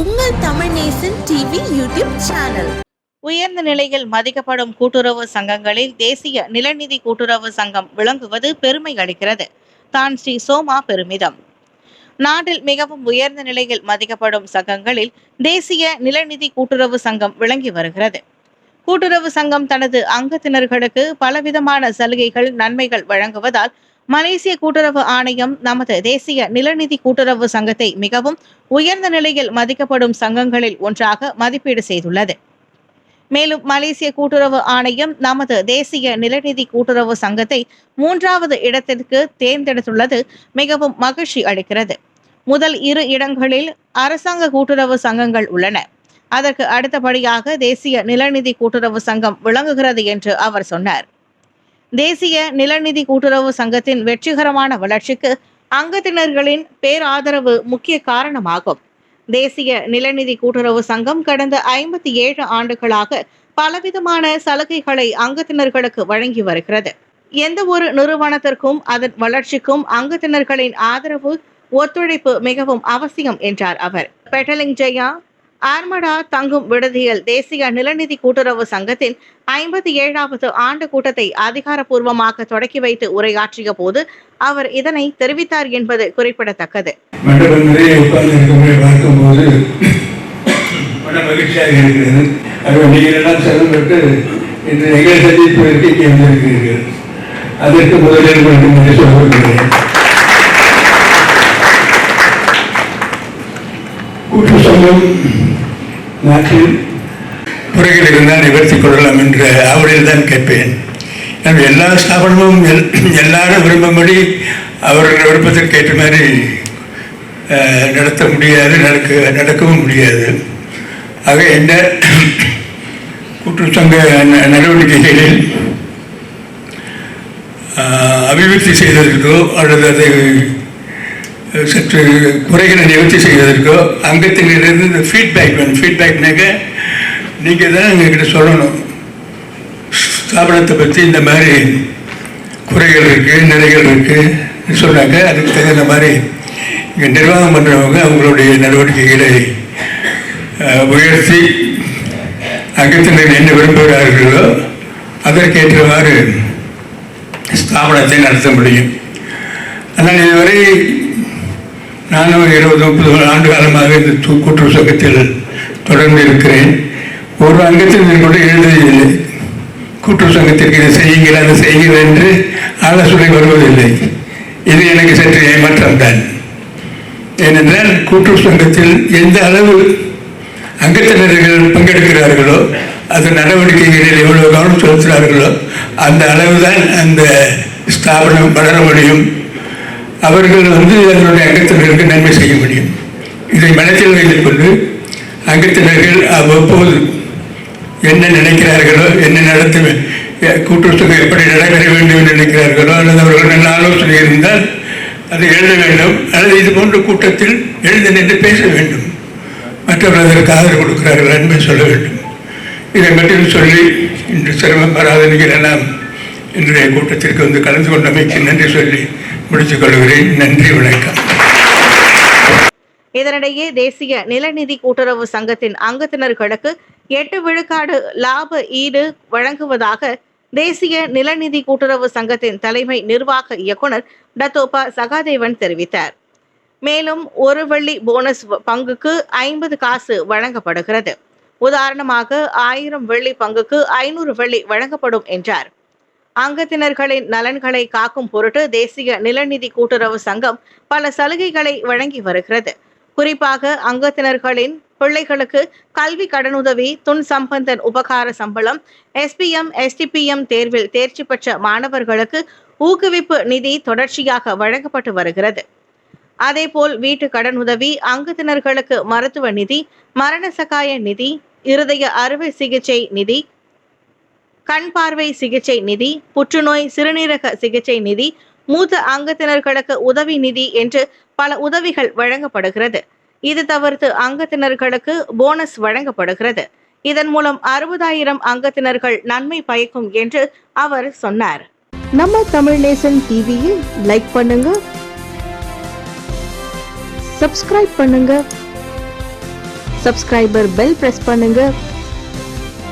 உங்கள் Tamil Nesan TV YouTube channel. உயர்ந்த நிலையில் மதிக்கப்படும் கூட்டுறவு சங்கங்களில் தேசிய நிலநிதி கூட்டுறவு சங்கம் விளங்குவது பெருமை அளிக்கிறது. தான் ஸ்ரீ சோமா பெருமிதம். நாட்டில் மிகவும் உயர்ந்த நிலையில் மதிக்கப்படும் சங்கங்களில் தேசிய நிலநிதி கூட்டுறவு சங்கம் விளங்கி வருகிறது. கூட்டுறவு சங்கம் தனது அங்கத்தினர்களுக்கு பலவிதமான சலுகைகள் நன்மைகள் வழங்குவதால் மலேசிய கூட்டுறவு ஆணையம் நமது தேசிய நிலநிதி கூட்டுறவு சங்கத்தை மிகவும் உயர்ந்த நிலையில் மதிக்கப்படும் சங்கங்களில் ஒன்றாக மதிப்பீடு செய்துள்ளது. மேலும் மலேசிய கூட்டுறவு ஆணையம் நமது தேசிய நிலநிதி கூட்டுறவு சங்கத்தை மூன்றாவது இடத்திற்கு தேர்ந்தெடுத்துள்ளது மிகவும் மகிழ்ச்சி அளிக்கிறது. முதல் இரு இடங்களில் அரசாங்க கூட்டுறவு சங்கங்கள் உள்ளன. அதற்கு அடுத்தபடியாக தேசிய நிலநிதி கூட்டுறவு சங்கம் விளங்குகிறது என்று அவர் சொன்னார். தேசிய நிலநிதி கூட்டுறவு சங்கத்தின் வெற்றிகரமான வளர்ச்சிக்கு அங்கத்தினர்களின் பேராதரவு முக்கிய காரணமாகும். தேசிய நிலநிதி கூட்டுறவு சங்கம் கடந்த ஐம்பத்தி ஏழு ஆண்டுகளாக பலவிதமான சலுகைகளை அங்கத்தினர்களுக்கு வழங்கி வருகிறது. எந்த ஒரு நிறுவனத்திற்கும் அதன் வளர்ச்சிக்கும் அங்கத்தினர்களின் ஆதரவு ஒத்துழைப்பு மிகவும் அவசியம் என்றார் அவர். பெட்டலிங் ஜெயா ஆர்மடா தங்கும் விடுதியில் தேசிய நிலநிதி கூட்டுறவு சங்கத்தின் ஐம்பத்தி ஏழாவது ஆண்டு கூட்டத்தை அதிகாரப்பூர்வமாக தொடக்கி வைத்து உரையாற்றிய போது அவர் இதனை தெரிவித்தார் என்பது குறிப்பிடத்தக்கது. அதற்கு முதலில் உட்கார்ந்து இருக்கிறவங்களை பார்க்கும்போது மன மகிழ்ச்சியாக இருக்கிறது அது நீங்கள் எல்லாம் சிரமப்பட்டு இந்த நிகழ் சந்திப்பதற்கு இங்கே வந்திருக்கிறீர்கள் அதற்கு முதலில் வேண்டும் என்று சொல்ல விரும்புகிறேன் கூட்டு சங்கம் நாட்டில் குறைகள் இருந்தால் நிவர்த்தி கொள்ளலாம் என்ற அவரில் தான் கேட்பேன். எனவே எல்லா ஸ்தாபனமும் எல் எல்லாரும் விரும்பும்படி அவர்கள் விருப்பத்திற்கு ஏற்ற மாதிரி நடத்த முடியாது நடக்க நடக்கவும் முடியாது. ஆக இந்த கூட்டு சங்க ந- நடவடிக்கைகளில் அபிவிருத்தி செய்வதற்கோ அல்லது அதை சற்று குறைகளை நிவர்த்தி செய்வதற்கோ அங்கத்திலிருந்து இந்த ஃபீட்பேக் வேணும். ஃபீட்பேக்னாக்க நீங்கள் தான் எங்ககிட்ட சொல்லணும். ஸ்தாபனத்தை பற்றி இந்த மாதிரி குறைகள் இருக்குது நிலைகள் இருக்குது சொன்னாங்க அதுக்கு தகுந்த மாதிரி இங்கே நிர்வாகம் பண்ணுறவங்க அவங்களுடைய நடவடிக்கைகளை உயர்த்தி அங்கத்தினர் என்ன விரும்புகிறார்களோ அதற்கேற்றவாறு ஸ்தாபனத்தை நடத்த முடியும். ஆனால் இதுவரை நானும் இருபது முப்பது ஆண்டு காலமாக இந்த கூட்டுறவு சங்கத்தில் தொடர்ந்து இருக்கிறேன். ஒரு அங்கத்தில் கூட எழுதுவதில்லை. கூட்டுறவு சங்கத்திற்கு இதை செய்யுங்கள் அதை செய்யுங்கள் என்று ஆலோசனை வருவதில்லை. இது எனக்கு சற்று ஏமாற்றம் தான் ஏனென்றால் கூட்டுறவு சங்கத்தில் எந்த அளவு அங்கத்தினர்கள் பங்கெடுக்கிறார்களோ அது நடவடிக்கைகளில் எவ்வளவு கவனம் செலுத்துகிறார்களோ அந்த அளவுதான் அந்த ஸ்தாபனம் வளர முடியும் அவர்கள் வந்து அதனுடைய அங்கத்தினருக்கு நன்மை செய்ய முடியும். இதை மனத்தில் வைத்துக் கொண்டு அங்கத்தினர்கள் அவ்வப்போது என்ன நினைக்கிறார்களோ என்ன நடத்த கூட்டத்துக்கு எப்படி நடைபெற வேண்டும் என்று நினைக்கிறார்களோ அல்லது அவர்கள் நல்ல ஆலோசனை இருந்தால் அதை எழுத வேண்டும். அல்லது இது போன்ற கூட்டத்தில் எழுந்து நின்று பேச வேண்டும். மற்றவர்கள் அதற்கு ஆதரவு கொடுக்கிறார்கள் அன்பை சொல்ல வேண்டும். இதை மட்டும் சொல்லி இன்று சிரமம் வராதனைகள் எல்லாம் இன்றைய கூட்டத்திற்கு வந்து கலந்து கொண்டமைக்கு நன்றி சொல்லி முடித்துக் கொள்கிறேன் நன்றி வணக்கம். இதனிடையே தேசிய நிலநிதி கூட்டுறவு சங்கத்தின் அங்கத்தினர்களுக்கு எட்டு விழுக்காடு லாப ஈடு வழங்குவதாக தேசிய நிலநிதி கூட்டுறவு சங்கத்தின் தலைமை நிர்வாக இயக்குனர் டத்தோபா சகாதேவன் தெரிவித்தார். மேலும் ஒரு வெள்ளி போனஸ் பங்குக்கு ஐம்பது காசு வழங்கப்படுகிறது. உதாரணமாக ஆயிரம் வெள்ளி பங்குக்கு ஐநூறு வெள்ளி வழங்கப்படும் என்றார். அங்கத்தினர்களின் நலன்களை காக்கும் பொருட்டு தேசிய நிலநிதி கூட்டுறவு சங்கம் பல சலுகைகளை வழங்கி வருகிறது. குறிப்பாக அங்கத்தினர்களின் பிள்ளைகளுக்கு கல்வி கடனுதவி துன் சம்பந்தன் உபகார சம்பளம் எஸ்பிஎம் எஸ்டிபிஎம் தேர்வில் தேர்ச்சி பெற்ற மாணவர்களுக்கு ஊக்குவிப்பு நிதி தொடர்ச்சியாக வழங்கப்பட்டு வருகிறது. அதேபோல் வீட்டு கடனுதவி அங்கத்தினர்களுக்கு மருத்துவ நிதி மரண சகாய நிதி இருதய அறுவை சிகிச்சை நிதி கண் பார்வை சிகிச்சை நிதி புற்றுநோய் சிறுநீரக சிகிச்சை நிதி மூத்த அங்கத்தினர்களுக்கு உதவி நிதி என்று பல உதவிகள் வழங்கப்படுகிறது. இது தவிர்த்து அங்கத்தினர்களுக்கு போனஸ் வழங்கப்படுகிறது. இதன் மூலம் அறுபதாயிரம் அங்கத்தினர்கள் நன்மை பயக்கும் என்று அவர் சொன்னார். நம்ம தமிழ் நேசன் டிவியில் லைக் பண்ணுங்க. சப்ஸ்கிரைப் பண்ணுங்க. சப்ஸ்கிரைபர் பெல் பிரஸ் பண்ணுங்க.